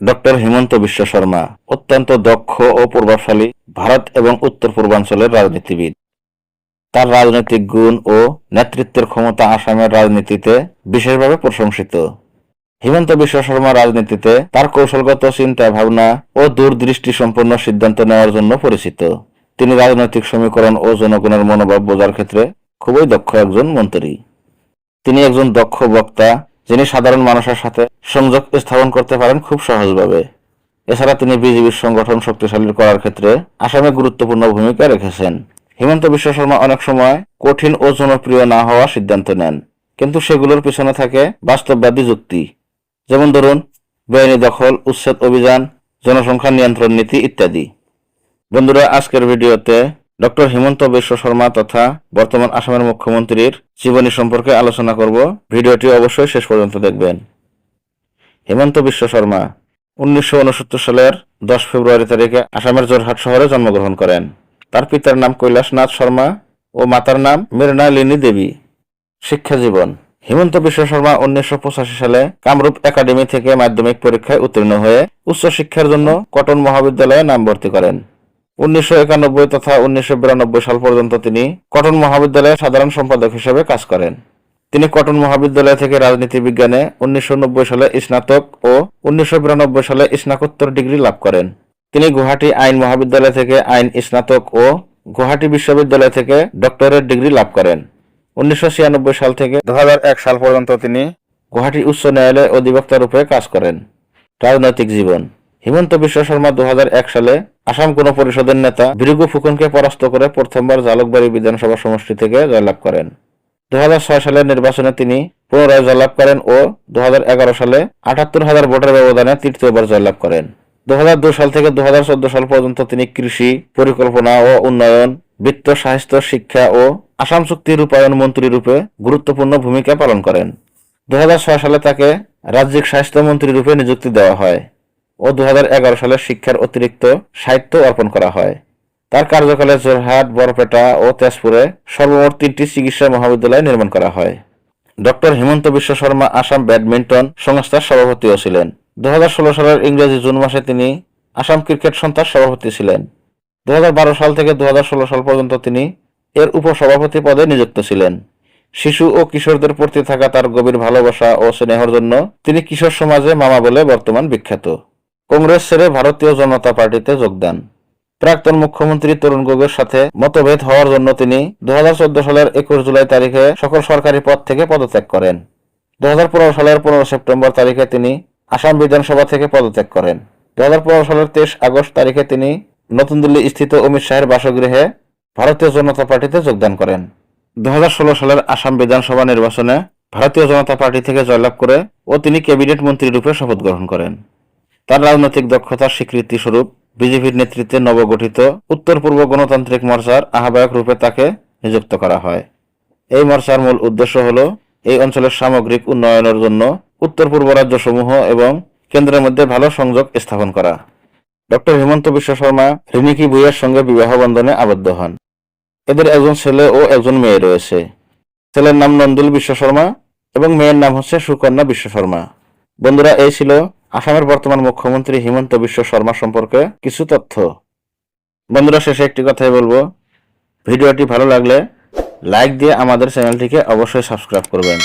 Doctor Himanta Biswa Sarma, অত্যন্ত দক্ষ ও প্রভাবশালী ভারত এবং উত্তর পূর্বাঞ্চলের রাজনীতিবিদ। তার রাজনৈতিক গুণ ও নেতৃত্বের ক্ষমতা আসামের রাজনীতিতে বিশেষভাবে প্রশংসিত। হিমন্ত বিশ্ব শর্মা রাজনীতিতে তার কৌশলগত চিন্তা ভাবনা ও দূরদৃষ্টি সম্পন্ন সিদ্ধান্ত নেওয়ার জন্য পরিচিত। তিনি রাজনৈতিক সমীকরণ ও জনগণের মনোভাব বোঝার ক্ষেত্রে খুবই দক্ষ একজন মন্ত্রী। তিনি একজন দক্ষ বক্তা, যিনি সাধারণ মানুষের সাথে সংযোগ স্থাপন করতে পারেন খুব সহজভাবে। এছাড়া তিনি বিজেপির সংগঠন শক্তিশালী করার ক্ষেত্রে আসামে গুরুত্বপূর্ণ ভূমিকা রেখেছেন। হিমন্ত বিশ্ব শর্মা অনেক সময় কঠিন ও জনপ্রিয় না হওয়া সিদ্ধান্ত নেন, কিন্তু সেগুলোর পিছনে থাকে বাস্তববাদী যুক্তি। যেমন ধরুন, বেআইনি দখল, উচ্ছেদ অভিযান, জনসংখ্যা নিয়ন্ত্রণ নীতি ইত্যাদি। বন্ধুরা, আজকের ভিডিওতে ডক্টর হিমন্ত বিশ্ব শর্মা তথা বর্তমান আসামের মুখ্যমন্ত্রীর জীবনী সম্পর্কে আলোচনা করব। ভিডিওটি অবশ্যই শেষ পর্যন্ত দেখবেন। হিমন্ত বিশ্ব শর্মা উনিশশো উনসত্তর সালের দশ ফেব্রুয়ারি তারিখে আসামের জোরহাট শহরে জন্মগ্রহণ করেন। তার পিতার নাম কৈলাসনাথ শর্মা ও মাতার নাম মৃণা লিনী দেবী। শিক্ষা জীবন। হিমন্ত বিশ্ব শর্মা উনিশশো পঁচাশি সালে কামরূপ একাডেমি থেকে মাধ্যমিক পরীক্ষায় উত্তীর্ণ হয়ে উচ্চশিক্ষার জন্য কটন মহাবিদ্যালয়ে নাম ভর্তি করেন। উনিশশো একানব্বই তথা উনিশশো বিরানব্বই সাল পর্যন্ত তিনি কটন মহাবিদ্যালয়ের সাধারণ সম্পাদক হিসেবে কাজ করেন। তিনি কটন মহাবিদ্যালয় থেকে রাজনীতি বিজ্ঞানে উনিশশো নব্বই সালে স্নাতক ও উনিশশো বিরানব্বই সালে স্নাতকোত্তর ডিগ্রি লাভ করেন। তিনি গুয়াহাটি আইন মহাবিদ্যালয় থেকে আইন স্নাতক ও গুয়াহাটি বিশ্ববিদ্যালয় থেকে ডক্টরেট ডিগ্রি লাভ করেন। উনিশশো ছিয়ানব্বই সাল থেকে দুহাজার এক সাল পর্যন্ত তিনি গুয়াহাটি উচ্চ ন্যায়ালয়ে অধিবক্তা রূপে কাজ করেন। রাজনৈতিক জীবন। হিমন্ত বিশ্ব শর্মা দু হাজার এক সালে আসাম গণ পরিষদের নেতা ভৃগু ফুকনকে পরাস্ত করে প্রথমবার জালুকবাড়ি বিধানসভা সমষ্টি থেকে জয়লাভ করেন। দু সালের নির্বাচনে তিনি পুনরায় জয়লাভ করেন ও দু হাজার এগারো সালে আটাত্তর হাজার ভোটের ব্যবধানে তৃতীয়বার জয়লাভ করেন। দু সাল থেকে দুহাজার চোদ্দ সাল পর্যন্ত তিনি কৃষি, পরিকল্পনা ও উন্নয়ন, বিত্ত সাহিত্য শিক্ষা ও আসাম চুক্তি রূপায়ণ মন্ত্রী রূপে গুরুত্বপূর্ণ ভূমিকা পালন করেন। দু হাজার ছয় সালে তাকে রাজ্যিক স্বাস্থ্যমন্ত্রী রূপে নিযুক্তি দেওয়া হয় ও দু হাজার এগারো সালে শিক্ষার অতিরিক্ত সাহিত্য অর্পণ করা হয়। তার কার্যকালে জোরহাট বরপেটা ও তেজপুরে সর্বমোট তিনটি চিকিৎসা মহাবিদ্যালয় নির্মাণ করা হয়। ডক্টর হিমন্ত বিশ্ব শর্মা আসাম ব্যাডমিন্টন সংস্থার সভাপতিও ছিলেন। দু হাজার ষোলো সালের ইংরেজি জুন মাসে তিনি আসাম ক্রিকেট সংস্থার সভাপতি ছিলেন। দু হাজার বারো সাল থেকে দুহাজার ষোলো সাল পর্যন্ত তিনি এর উপসভাপতি পদে নিযুক্ত ছিলেন। শিশু ও কিশোরদের প্রতি থাকা তার গভীর ভালোবাসা ও স্নেহর জন্য তিনি কিশোর সমাজে মামা বলে বর্তমান বিখ্যাত। কংগ্রেস ছেড়ে ভারতীয় জনতা পার্টিতে যোগদান প্রাক্তন মুখ্যমন্ত্রী তরুণ গগৈর সাথে মতভেদ হওয়ার জন্য তিনি দু হাজার চোদ্দ সালের একুশ জুলাই তারিখে সকল সরকারি পদ থেকে পদত্যাগ করেন। দুহাজার পনেরো সালের পনেরো সেপ্টেম্বর তারিখে তিনি আসাম বিধানসভা থেকে পদত্যাগ করেন। দু সালের তেইশ আগস্ট তারিখে তিনি নতুন দিল্লি স্থিত অমিত শাহের বাসগৃহে ভারতীয় জনতা পার্টিতে যোগদান করেন। দু হাজার ষোলো সালের আসাম বিধানসভা নির্বাচনে ভারতীয় জনতা পার্টি থেকে জয়লাভ করে ও তিনি ক্যাবিনেট মন্ত্রী রূপে শপথ গ্রহণ করেন। তার রাজনৈতিক দক্ষতার স্বীকৃতি স্বরূপ বিজেপির নেতৃত্বে নবগঠিত উত্তর পূর্ব গণতান্ত্রিক মোর্চার আহ্বায়ক রূপে তাকে নিযুক্ত করা হয়। এই মোর্চার মূল উদ্দেশ্য হল এই অঞ্চলের সামগ্রিক উন্নয়নের জন্য উত্তর পূর্ব রাজ্যসমূহ এবং কেন্দ্রের মধ্যে ভালো সংযোগ স্থাপন করা। ডক্টর হিমন্ত বিশ্ব শর্মা রিনিকি ভুইয়ার সঙ্গে বিবাহ বন্ধনে আবদ্ধ হন। এদের একজন ছেলে ও একজন মেয়ে রয়েছে। ছেলের নাম নন্দুল বিশ্ব শর্মা এবং মেয়ের নাম হচ্ছে সুকন্যা বিশ্ব শর্মা। বন্ধুরা, এই ছিল আসামের বর্তমান মুখ্যমন্ত্রী হিমন্ত বিশ্ব শর্মা সম্পর্কে কিছু তথ্য। বন্ধুরা, শেষে একটি কথাই বলব। ভিডিওটি ভালো লাগলে লাইক দিয়ে আমাদের চ্যানেলটিকে অবশ্যই সাবস্ক্রাইব করবেন।